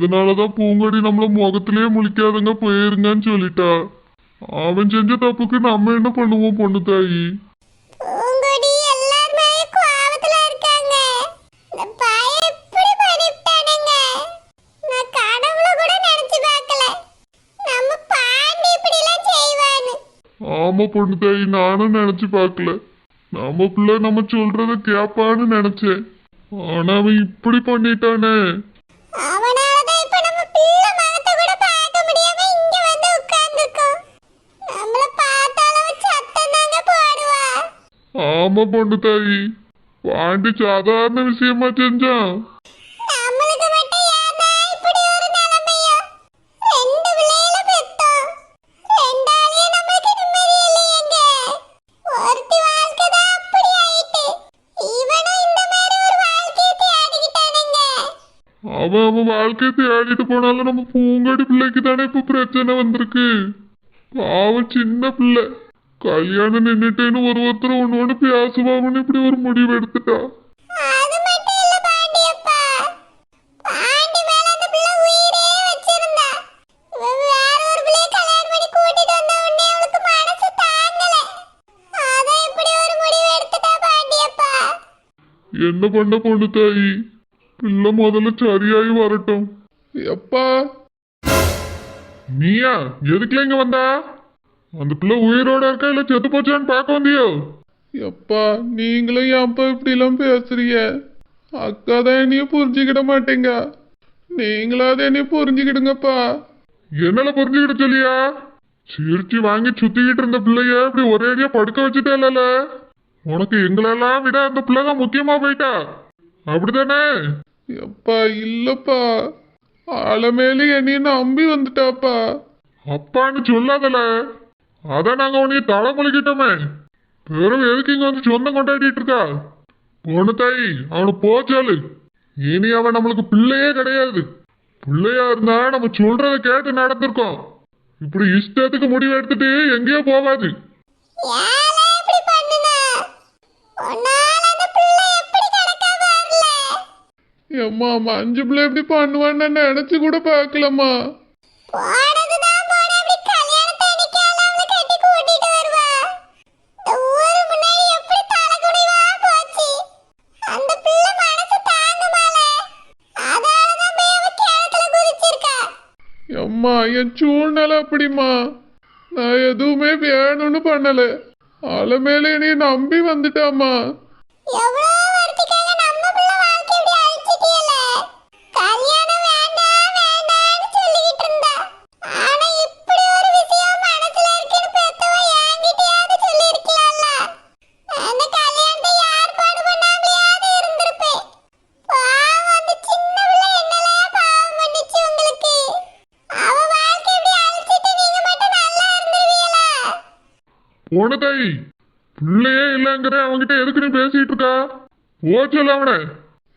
அதனாலதான் பூங்கொடி நம்மள முகத்திலேயே முழிக்காதங்க போயிருங்கன்னு சொல்லிட்டா. அவன் செஞ்ச தப்புக்கு நம்ம என்ன பண்ணுவோம் பொண்ணு தாயி? ஆமா பொண்ணு தாயி நானும் நினைச்சு பார்க்கல. நம்ம பிள்ளை நம்ம சொல்றத கேப்பான்னு நினைச்சேன். ஆனா அவன் இப்படி பண்ணிட்டானே. அவன் ஆமா பொண்ணு தாயி. வாண்டி சாதாரண விஷயமா செஞ்சான். வாழ்க்கையை தேடிட்டு போனாலும் நம்ம பூங்கடி பிள்ளைக்கு தானே இப்ப பிரச்சனை வந்திருக்கு. பாவம் சின்ன பிள்ளை. கல்யாணம் நின்னுட்டேன்னு ஒரு ஒருத்தர் ஒன்று ஒன்று பேசுவாங்கன்னு இப்படி ஒரு முடிவு எடுத்துட்டா? என்ன பண்ண பொண்ணு தாயி? பிள்ளை முதல்ல சரியாகி வரட்டும். எப்பா? நீயா? எதுக்குல இங்க வந்தா? அந்த பிள்ளை உயிரோட இருக்கா இல்ல செத்து போச்சான்னு பார்க்க வந்தியோ? எப்பா நீங்களும் ஏன்ப்பா இப்படிலாம் பேசுறீங்க? அக்கா தான் என்னையும் புரிஞ்சுக்கிட மாட்டேங்க. நீங்களாவது என்னையும் புரிஞ்சுக்கிடுங்கப்பா. என்னால புரிஞ்சுக்கிட்ட சொல்லியா? சிரிச்சு வாங்கி சுத்திக்கிட்டு இருந்த பிள்ளைய இப்படி ஒரேடியா படுக்க வச்சுட்டேல உனக்கு எங்களெல்லாம் விட அந்த பிள்ளை தான் முக்கியமா போயிட்டா? அப்படிதானே எப்பா இல்லப்பா. ஆளமேலே என்னையும் நம்பி வந்துட்டாப்பா. அப்பான்னு சொல்லாதல. அதான் நாங்க உன்னைய தலைமொழிக்கிட்டோமே வெறும் எதுக்கு இங்க வந்து சொந்தம் கொண்டாடிட்டு இருக்கா? பொண்ணு தாய் அவனு போச்சாலு இனி அவன் நம்மளுக்கு பிள்ளையே கிடையாது. பிள்ளையா இருந்தா நம்ம சொல்றத கேட்டு நடந்திருக்கோம். இப்படி இஷ்டத்துக்கு முடிவு எடுத்துட்டு எங்கேயோ போகாது ஏலே இப்படி பண்ணுனா உன்னால அந்த பிள்ளை எப்படி கிடக்கா வரல எம்மா மஞ்சு பிள்ளை இப்படி பண்ணுவான்னு நான் நினைச்சு கூட பார்க்கலம்மா. எப்படி எம்மா என் சூழ்நிலை அப்படிம்மா. நான் எதுவுமே வேணும்னு பண்ணல. ஆளமேலே என்னைய நம்பி வந்துட்டாம்மா. தாய் பிள்ளையே இல்லைங்கிற அவன்கிட்ட எதுக்கு நீ பேசிட்டு இருக்கா? போச்சல அவனை.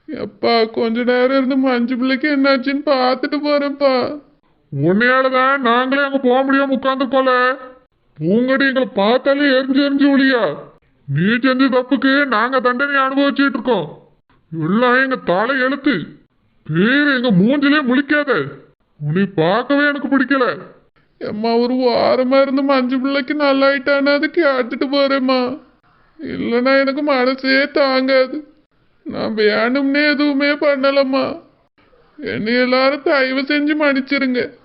எப்பா கொஞ்ச நேரம் இருந்து மஞ்சு பிள்ளைக்கு என்னாச்சுன்னு பார்த்துட்டு போறேன்ப்பா. உன்னையாலதான் நாங்களே அங்க போக முடியாம உட்காந்துருக்கோல பூங்கடி எங்களை பார்த்தாலே எரிஞ்சு எரிஞ்சு ஒளியா. நீ செஞ்ச தப்புக்கு நாங்க தண்டனை அனுபவிச்சுட்டு இருக்கோம். எல்லாம் எங்க தலை எழுத்து. பேர் எங்க மூஞ்சிலே முழிக்காத. உன்னை பார்க்கவே எனக்கு பிடிக்கல. எம்மா ஒரு வாரமா இருந்து மஞ்சு பிள்ளைக்கு நல்லாயிட்டான்னு அது கேட்டுட்டு போறேம்மா. இல்லைன்னா எனக்கு மனசே தாங்காது. நான் வேணும்னே எதுவுமே பண்ணலம்மா. என்னை எல்லாரும் தயவு செஞ்சு மன்னிச்சிருங்க.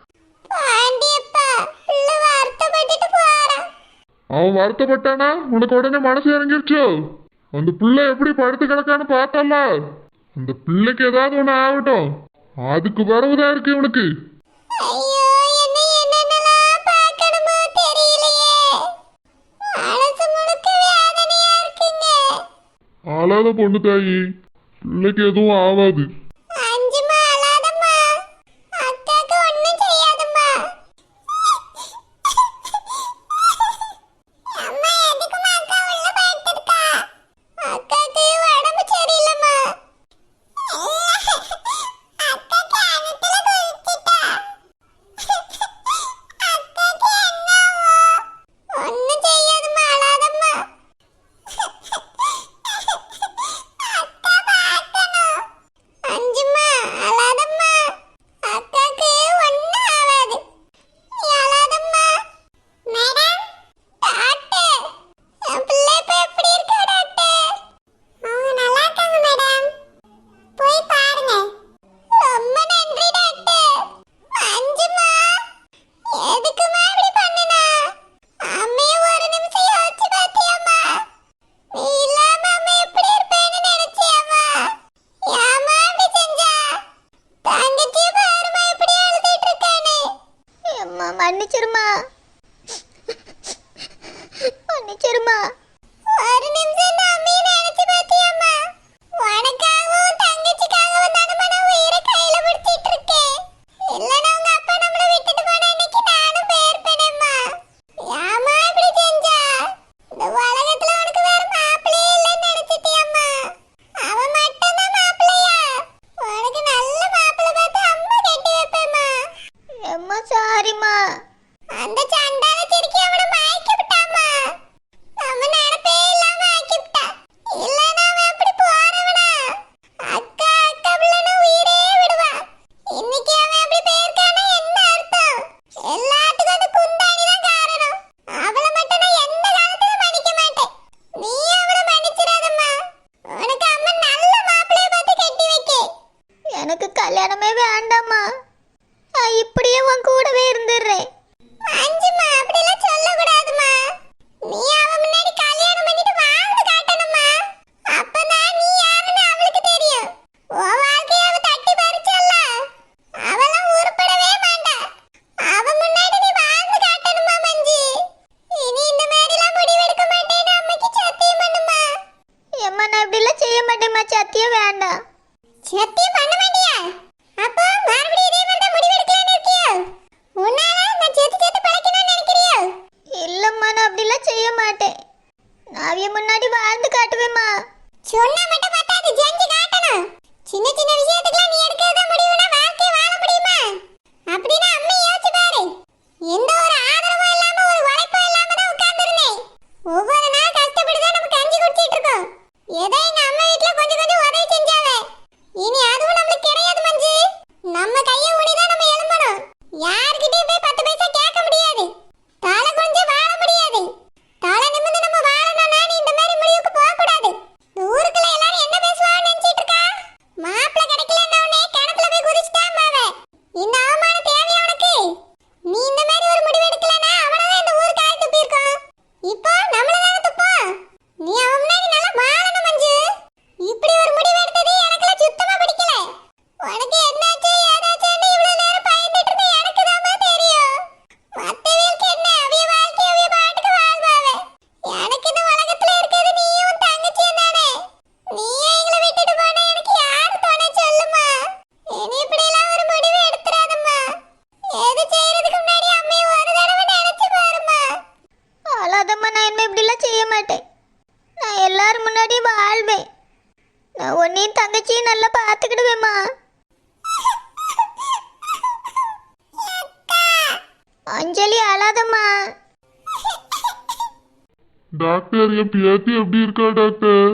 அவன் வருத்தப்பட்டானா? உனக்கு உடனே மனசு இறங்கிருச்சோ? அந்த பிள்ளை எப்படி படுத்து கிடக்கான்னு பார்த்தல அந்த பிள்ளைக்கு ஏதாவது ஒன்று ஆகட்டும். அதுக்கு வரவுதான் இருக்கு இவனுக்கு. அழாத பொண்ணு தாயி. பிள்ளைக்கு எதுவும் ஆகாது மன்னிச்சிருமா? மன்னிச்சிருமா? ஒரு நிமிஷம் நான் மீன் நினைச்சு பார்த்து என் தங்கச்சியை நல்லா பார்த்துக்கிடுவேம்மா. அஞ்சலி அழாதம்மா. டாக்டர் என் பியாத்தி எப்படி இருக்கா டாக்டர்?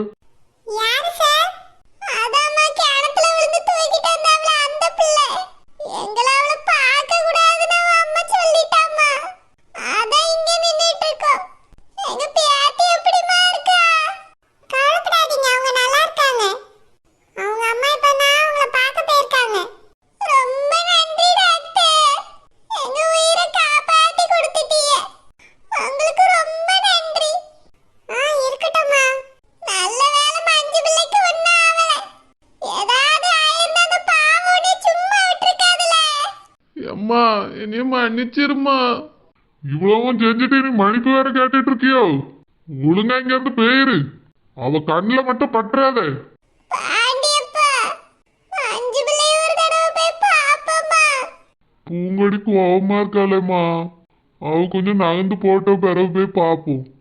மன்னிச்சிருமா? இவ்வளவும் செஞ்சுட்டு நீ மன்னிப்பு வேற கேட்டுட்டு இருக்கியோ ஒழுங்கா இங்க இருந்து போயிரு. அவ கண்ணுல மட்டும் பற்றாத. பூங்கொடி அவமா இருக்காளேம்மா. அவ கொஞ்சம் நகர்ந்து போட்டோ பிறகு போய் பாப்போம்.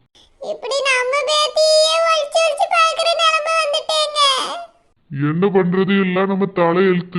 என்ன பண்றது? எல்லாம் நம்ம தலை எழுத்து.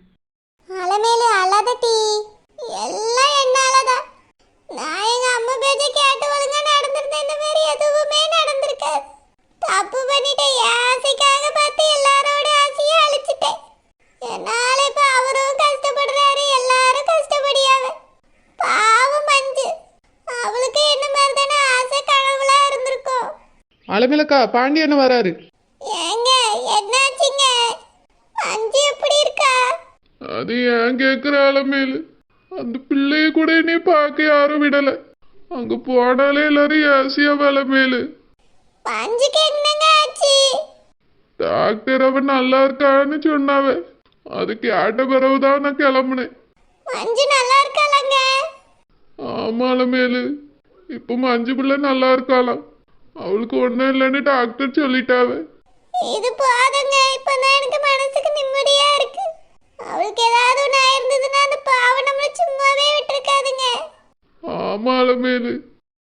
அலமேலக்கா பாண்டியன்னு வராரு. ஏங்க என்னாச்சுங்க? அஞ்சு எப்படி இருக்கா? அது ஏன் கேட்குற அலமேலு அந்த பிள்ளைய கூட நீ பார்க்க யாரும் விடல. அங்க போனாலே எல்லாரும் ஏசியா அலமேலு என்னங்க ஆச்சு. டாக்டர் அவன் நல்லா இருக்கான்னு சொன்னாவ. அது கேட்ட பிறகுதான் நான் கிளம்புனேன். மஞ்சு நல்லா இருக்காளாங்க? ஆமா அலமேலு இப்போ மஞ்சு பிள்ளை நல்லா இருக்காளாம். அவளுக்கு ஒன்றும் இல்லைன்னு டாக்டர் சொல்லிட்டாவ. இது போதுங்க. இப்பதான் எனக்கு மனசுக்கு நிம்மதியா இருக்கு. அவளுக்கு ஏதாவது ஒண்ணு ஆயிருந்ததுன்னா அந்த பாவம் நம்மள சும்மாவே விட்டுருக்காதுங்க. ஆமா அலமேலு